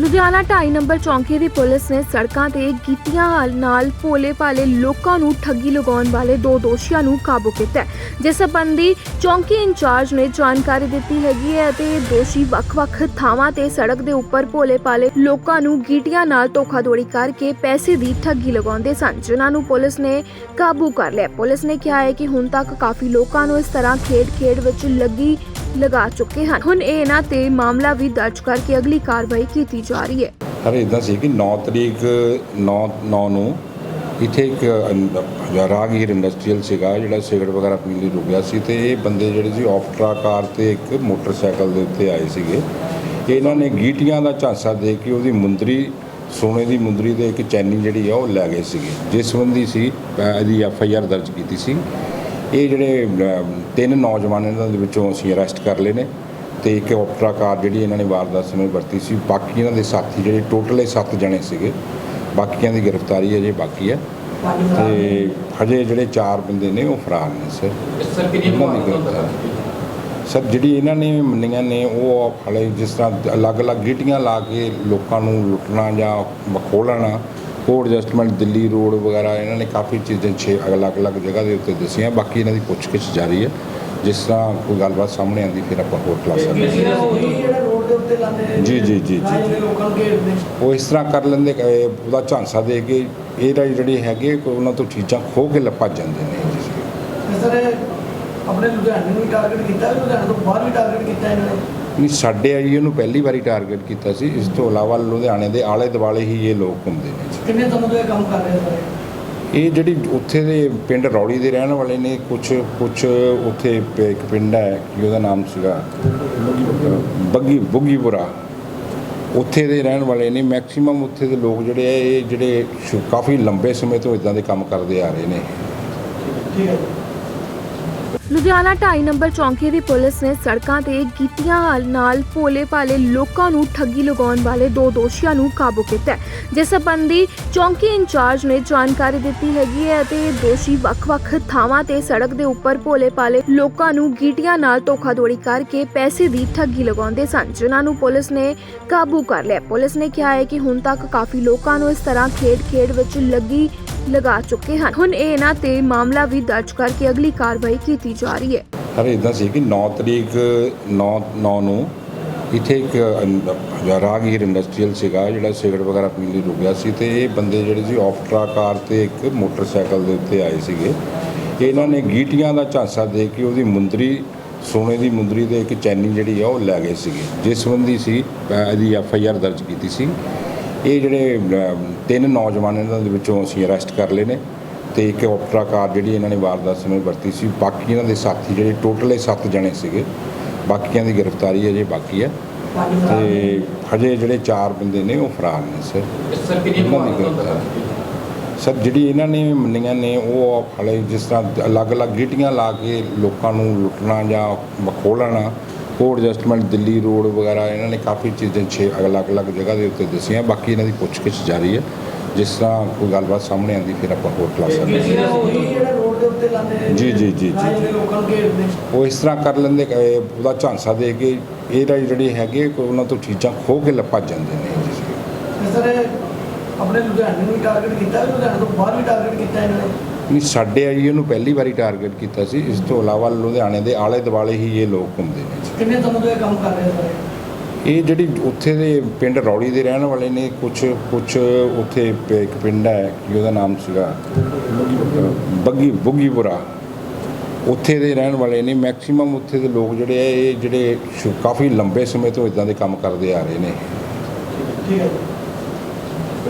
Ludhiana 2.5 number ਚੌਂਕੀ ਦੀ police ਨੇ ਸੜਕਾਂ ਤੇ ਗੀਤੀਆਂ ਨਾਲ ਭੋਲੇ ਭਾਲੇ ਲੋਕਾਂ ਨੂੰ ਠੱਗੀ ਲਗਾਉਣ ਵਾਲੇ ਦੋ ਦੋਸ਼ੀਆਂ ਨੂੰ ਕਾਬੂ ਕੀਤਾ ਜਿਸ ਸੰਬੰਧੀ ਚੌਂਕੀ ਇੰਚਾਰਜ ਨੇ ਜਾਣਕਾਰੀ ਦਿੱਤੀ ਹੈਗੀ ਹੈ ਅਤੇ ਦੋਸ਼ੀ ਵੱਖ-ਵੱਖ ਥਾਵਾਂ ਤੇ ਸੜਕ ਦੇ ਉੱਪਰ ਭੋਲੇ ਭਾਲੇ ਲੋਕਾਂ ਨੂੰ ਗੀਟੀਆਂ ਨਾਲ ਧੋਖਾਧੜੀ ਕਰਕੇ ਪੈਸੇ ਦੀ ਠੱਗੀ ਲਗਾਉਂਦੇ ਸਨ, ਜਿਨ੍ਹਾਂ ਨੂੰ ਪੁਲਿਸ ਨੇ ਕਾਬੂ ਕਰ ਲਿਆ। ਪੁਲਿਸ ਨੇ ਕਿਹਾ ਹੈ ਕਿ ਹੁਣ ਤੱਕ ਕਾਫੀ ਲੋਕਾਂ ਨੂੰ ਇਸ ਤਰ੍ਹਾਂ ਖੇਡ-ਖੇਡ ਵਿੱਚ ਲੱਗੀ ਲਗਾ ਚੁੱਕੇ ਹਨ। ਹੁਣ ਇਹ ਇਹਨਾਂ ਤੇ ਮਾਮਲਾ ਵੀ ਦਰਜ ਕਰਕੇ ਅਗਲੀ ਕਾਰਵਾਈ ਕੀਤੀ ਜਾ ਰਹੀ ਹੈ। ਸਰ ਇਦਾਂ ਸੀ ਕਿ 9 ਤਰੀਕ 9 9 ਨੂੰ ਇੱਥੇ ਇੱਕ ਅ, ਇੰਡਸਟਰੀਅਲ ਸੀਗਾ ਜਿਹੜਾ ਸਿਗਰਟ ਵਗੈਰਾ ਪੀਣ ਲਈ ਰੁਕਿਆ ਸੀ ਤੇ ਇਹ ਬੰਦੇ ਜਿਹੜੇ ਸੀ ਆਫਟਰਾ ਕਾਰ ਤੇ ਇੱਕ ਮੋਟਰਸਾਈਕਲ ਦੇ ਉੱਤੇ ਆਏ ਸੀਗੇ। ਇਹਨਾਂ ਨੇ ਗੀਟੀਆਂ ਦਾ ਝਾਂਸਾ ਦੇ ਕੇ ਉਹਦੀ ਮੁੰਦਰੀ ਸੋਨੇ ਦੀ ਮੁੰਦਰੀ ਤੇ ਇੱਕ ਚੈਨੀ ਜਿਹੜੀ ਆ ਉਹ ਲੈ ਗਏ ਸੀਗੇ। ਜਿਸ ਸੰਬੰਧੀ ਸੀ ਇਹਦੀ ਐਫ ਆਈ ਆਰ ਦਰਜ ਕੀਤੀ ਸੀ। ਇਹ ਜਿਹੜੇ ਤਿੰਨ ਨੌਜਵਾਨ ਇਹਨਾਂ ਦੇ ਵਿੱਚੋਂ ਅਸੀਂ ਅਰੈਸਟ ਕਰ ਲਏ ਨੇ ਤੇ ਇੱਕ ਆਪਟਰਾ ਕਾਰ ਜਿਹੜੀ ਇਹਨਾਂ ਨੇ ਵਾਰਦਾਤ ਸਮੇਂ ਵਰਤੀ ਸੀ। ਬਾਕੀ ਇਹਨਾਂ ਦੇ ਸਾਥੀ ਜਿਹੜੇ ਟੋਟਲ ਇਹ 7 ਜਣੇ ਸੀਗੇ। ਬਾਕੀਆਂ ਦੀ ਗ੍ਰਿਫਤਾਰੀ ਅਜੇ ਬਾਕੀ ਹੈ। ਤੇ ਹਜੇ ਜਿਹੜੇ ਚਾਰ ਬੰਦੇ ਨੇ ਉਹ ਫਰਾਰ ਨੇ ਸਰ। ਸਰ ਕਿੰਨੀ ਜਿਹੜੀ ਇਹਨਾਂ ਨੇ ਮੰਨੀਆਂ ਨੇ ਉਹ ਹਲੇ ਜਿਸ ਤਰ੍ਹਾਂ ਅਲੱਗ-ਅਲੱਗ ਗੀਟੀਆਂ ਲਾ ਕੇ ਲੋਕਾਂ ਨੂੰ ਲੁੱਟਣਾ ਜਾਂ ਮਖੋਲਣਾ ਕੋਡ ਐਡਜਸਟਮੈਂਟ ਦਿੱਲੀ ਰੋਡ ਵਗੈਰਾ ਇਹਨਾਂ ਨੇ ਕਾਫੀ ਚੀਜ਼ਾਂ ਛੇ ਅਲੱਗ-ਅਲੱਗ ਜਗ੍ਹਾ ਦੇ ਉੱਤੇ ਦੱਸੀਆਂ ਬਾਕੀ ਇਹਨਾਂ ਦੀ ਪੁੱਛਗਿੱਛ ਜਾਰੀ ਹੈ। ਜਿਸ ਤਰ੍ਹਾਂ ਕੋਈ ਗੱਲਬਾਤ ਸਾਹਮਣੇ ਆਉਂਦੀ ਫਿਰ ਆਪਾਂ ਹੋਰ ਕਲਾਸ ਉਹੀ ਦੇ ਜੀ, ਜੀ, ਜੀ, ਨੇ। ਉਹ ਇਸ ਤਰ੍ਹਾਂ ਕਰ ਲੈਂਦੇ ਉਹਦਾ ਝਾਂਸਾ ਦੇ ਕੇ ਇਹ ਜਿਹੜੇ ਹੈਗੇ ਕੋਈ ਉਹਨਾਂ ਤੋਂ ਚੀਜ਼ਾਂ ਖੋਹ ਕੇ ਲੱਪਾ ਜਾਂਦੇ ਨੇ। ਤੇ ਸਰ ਆਪਣੇ ਲੁਧਿਆਣੇ ਨੂੰ ਵੀ ਟਾਰਗੇਟ ਕੀਤਾ ਲੁਧਿਆਣੇ ਤੋਂ ਬਾਹਰ ਵੀ ਟਾਰਗੇਟ ਕੀਤਾ ਇਹਨਾਂ ਨੇ? ਨਹੀਂ ਸਾਡੇ ਆਈ ਇਹਨੂੰ ਪਹਿਲੀ ਵਾਰੀ ਟਾਰਗੇਟ ਕੀਤਾ ਸੀ ਇਸ ਤੋਂ ਇਲਾਵਾ ਲੁਧਿਆਣੇ ਦੇ ਆਲੇ ਦੁਆਲੇ ਹੀ ਇਹ ਲੋਕ ਹੁੰਦੇ ਨੇ। ਕਿੰਨੇ ਤੋਂ ਇਹ ਕੰਮ ਕਰ ਰਹੇ ਸਰ? ਇਹ ਜਿਹੜੀ ਉੱਥੇ ਦੇ ਪਿੰਡ ਰੌੜੀ ਦੇ ਰਹਿਣ ਵਾਲੇ ਨੇ ਕੁਝ ਕੁਝ ਉੱਥੇ ਇੱਕ ਪਿੰਡ ਹੈ ਕਿ ਉਹਦਾ ਨਾਮ ਸੀਗਾ? ਬੱਗੀ ਬੁੱਗੀਪੁਰਾ। ਉੱਥੇ ਦੇ ਰਹਿਣ ਵਾਲੇ ਨੇ ਮੈਕਸਿਮਮ ਉੱਥੇ ਦੇ ਲੋਕ ਜਿਹੜੇ ਆ ਇਹ ਜਿਹੜੇ ਕਾਫੀ ਲੰਬੇ ਸਮੇਂ ਤੋਂ ਇਦਾਂ ਦੇ ਕੰਮ ਕਰਦੇ ਆ ਰਹੇ ਨੇ। ਠੀਕ ਹੈ। ਲੁਧਿਆਣਾ 2.5 ਨੰਬਰ ਚੌਂਕੀ ਦੀ ਪੁਲਿਸ ਨੇ ਸੜਕਾਂ ਤੇ ਗੀਤੀਆਂ ਨਾਲ ਭੋਲੇ ਭਾਲੇ ਲੋਕਾਂ ਨੂੰ ਠੱਗੀ ਲਗਾਉਣ ਵਾਲੇ ਦੋ ਦੋਸ਼ੀਆਂ ਨੂੰ ਕਾਬੂ ਕੀਤਾ ਜਿਸ ਸੰਬੰਧੀ ਚੌਂਕੀ ਇੰਚਾਰਜ ਨੇ ਜਾਣਕਾਰੀ ਦਿੱਤੀ ਹੈਗੀ ਹੈ ਅਤੇ ਇਹ ਦੋਸ਼ੀ ਵੱਖ-ਵੱਖ ਥਾਵਾਂ ਤੇ ਸੜਕ ਦੇ ਉੱਪਰ ਭੋਲੇ ਭਾਲੇ ਲੋਕਾਂ ਨੂੰ ਗੀਟੀਆਂ ਨਾਲ ਧੋਖਾਧੜੀ ਕਰਕੇ ਪੈਸੇ ਦੀ ਠੱਗੀ ਲਗਾਉਂਦੇ ਸਨ, ਜਿਨ੍ਹਾਂ ਨੂੰ ਪੁਲਿਸ ਨੇ ਕਾਬੂ ਕਰ ਲਿਆ। ਪੁਲਿਸ ਨੇ ਕਿਹਾ ਹੈ ਕਿ ਹੁਣ ਤੱਕ ਕਾਫੀ ਲੋਕਾਂ ਨੂੰ ਇਸ ਤਰ੍ਹਾਂ ਖੇਡ-ਖੇਡ ਵਿੱਚ ਲੱਗੀ ਲਗਾ ਚੁੱਕੇ ਹਨ। ਹੁਣ ਇਹਨਾਂ ਤੇ ਮਾਮਲਾ ਵੀ ਦਰਜ ਕਰਕੇ ਅਗਲੀ ਕਾਰਵਾਈ ਕੀਤੀ ਜਾ ਰਹੀ ਹੈ। ਸਰ ਇਦਾਂ ਸੀ ਕਿ 9 ਤਰੀਕ 9 9 ਨੂੰ ਇੱਥੇ ਇੱਕ ਅ, ਇੰਡਸਟਰੀਅਲ ਸੀਗਾ ਜਿਹੜਾ ਸਿਗਰਟ ਵਗੈਰਾ ਪੀਣ ਲਈ ਰੁਕਿਆ ਸੀ ਤੇ ਇਹ ਬੰਦੇ ਜਿਹੜੇ ਸੀ ਆਫਟਰਾ ਕਾਰ ਤੇ ਇੱਕ ਮੋਟਰਸਾਈਕਲ ਦੇ ਉੱਤੇ ਆਏ ਸੀਗੇ। ਇਹਨਾਂ ਨੇ ਗੀਟੀਆਂ ਦਾ ਝਾਂਸਾ ਦੇ ਕੇ ਉਹਦੀ ਮੁੰਦਰੀ ਸੋਨੇ ਦੀ ਮੁੰਦਰੀ ਤੇ ਇੱਕ ਚੈਨੀ ਜਿਹੜੀ ਆ ਉਹ ਲੈ ਗਏ ਸੀਗੇ। ਜਿਸ ਸੰਬੰਧੀ ਸੀ ਇਹਦੀ ਐਫ ਆਈ ਆਰ ਦਰਜ ਕੀਤੀ ਸੀ। ਇਹ ਜਿਹੜੇ ਤਿੰਨ ਨੌਜਵਾਨ ਇਹਨਾਂ ਦੇ ਵਿੱਚੋਂ ਅਸੀਂ ਅਰੈਸਟ ਕਰ ਲਏ ਨੇ ਤੇ ਇੱਕ ਆਪਟਰਾ ਕਾਰ ਜਿਹੜੀ ਇਹਨਾਂ ਨੇ ਵਾਰਦਾਤ ਸਮੇਂ ਵਰਤੀ ਸੀ। ਬਾਕੀ ਇਹਨਾਂ ਦੇ ਸਾਥੀ ਜਿਹੜੇ ਟੋਟਲ ਇਹ 7 ਜਣੇ ਸੀਗੇ। ਬਾਕੀਆਂ ਦੀ ਗ੍ਰਿਫਤਾਰੀ ਅਜੇ ਬਾਕੀ ਹੈ। ਤੇ ਹਜੇ ਜਿਹੜੇ ਚਾਰ ਬੰਦੇ ਨੇ ਉਹ ਫਰਾਰ ਨੇ ਸਰ। ਸਰ ਕਿੰਨੀ ਜਿਹੜੀ ਇਹਨਾਂ ਨੇ ਮੰਨੀਆਂ ਨੇ ਉਹ ਹਲੇ ਜਿਸ ਤਰ੍ਹਾਂ ਅਲੱਗ-ਅਲੱਗ ਗੀਟੀਆਂ ਲਾ ਕੇ ਲੋਕਾਂ ਨੂੰ ਲੁੱਟਣਾ ਜਾਂ ਮਖੋਲਣਾ ਕੋਡ ਐਡਜਸਟਮੈਂਟ ਦਿੱਲੀ ਰੋਡ ਵਗੈਰਾ ਇਹਨਾਂ ਨੇ ਕਾਫੀ ਚੀਜ਼ਾਂ ਛੇ ਅਲੱਗ-ਅਲੱਗ ਜਗ੍ਹਾ ਦੇ ਉੱਤੇ ਦੱਸੀਆਂ ਬਾਕੀ ਇਹਨਾਂ ਦੀ ਪੁੱਛਗਿੱਛ ਜਾਰੀ ਹੈ। ਜਿਸ ਤਰ੍ਹਾਂ ਕੋਈ ਗੱਲਬਾਤ ਸਾਹਮਣੇ ਆਉਂਦੀ ਫਿਰ ਆਪਾਂ ਹੋਰ ਕਲਾਸ ਉਹੀ ਜੀ, ਜੀ, ਜੀ, ਨੇ। ਉਹ ਇਸ ਤਰ੍ਹਾਂ ਕਰ ਲੈਂਦੇ ਉਹਦਾ ਝਾਂਸਾ ਦੇ ਕੇ ਇਹ ਜਿਹੜੇ ਹੈਗੇ ਕੋਈ ਉਹਨਾਂ ਤੋਂ ਚੀਜ਼ਾਂ ਖੋਹ ਕੇ ਲੱਪਾ ਜਾਂਦੇ ਨੇ। ਸਰ ਆਪਣੇ ਲੁਧਿਆਣੇ ਨੂੰ ਵੀ ਟਾਰਗੇਟ ਕੀਤਾ ਲੁਧਿਆਣੇ ਤੋਂ ਬਾਹਰ ਵੀ ਟਾਰਗੇਟ ਕੀਤਾ ਇਹਨਾਂ ਨੇ? ਨਹੀਂ ਸਾਡੇ ਆਈ ਇਹਨੂੰ ਪਹਿਲੀ ਵਾਰੀ ਟਾਰਗੇਟ ਕੀਤਾ ਸੀ। ਇਸ ਤੋਂ ਇਲਾਵਾ ਲੁਧਿਆਣੇ ਦੇ ਆਲੇ ਦੁਆਲੇ ਹੀ ਇਹ ਲੋਕ ਹੁੰਦੇ ਨੇ। ਕਿੰਨੇ ਤੋਂ ਇਹ ਕੰਮ ਕਰ ਰਹੇ ਸਰ? ਇਹ ਜਿਹੜੀ ਉੱਥੇ ਦੇ ਪਿੰਡ ਰੌੜੀ ਦੇ ਰਹਿਣ ਵਾਲੇ ਨੇ ਕੁਝ ਕੁਝ ਉੱਥੇ ਇੱਕ ਪਿੰਡ ਹੈ ਕਿ ਉਹਦਾ ਨਾਮ ਸੀਗਾ? ਬੱਗੀ ਬੁੱਗੀਪੁਰਾ। ਉੱਥੇ ਦੇ ਰਹਿਣ ਵਾਲੇ ਨੇ। ਮੈਕਸਿਮਮ ਉੱਥੇ ਦੇ ਲੋਕ ਜਿਹੜੇ ਆ ਇਹ ਜਿਹੜੇ ਕਾਫੀ ਲੰਬੇ ਸਮੇਂ ਤੋਂ ਇਦਾਂ ਦੇ ਕੰਮ ਕਰਦੇ ਆ ਰਹੇ ਨੇ। ਠੀਕ ਹੈ।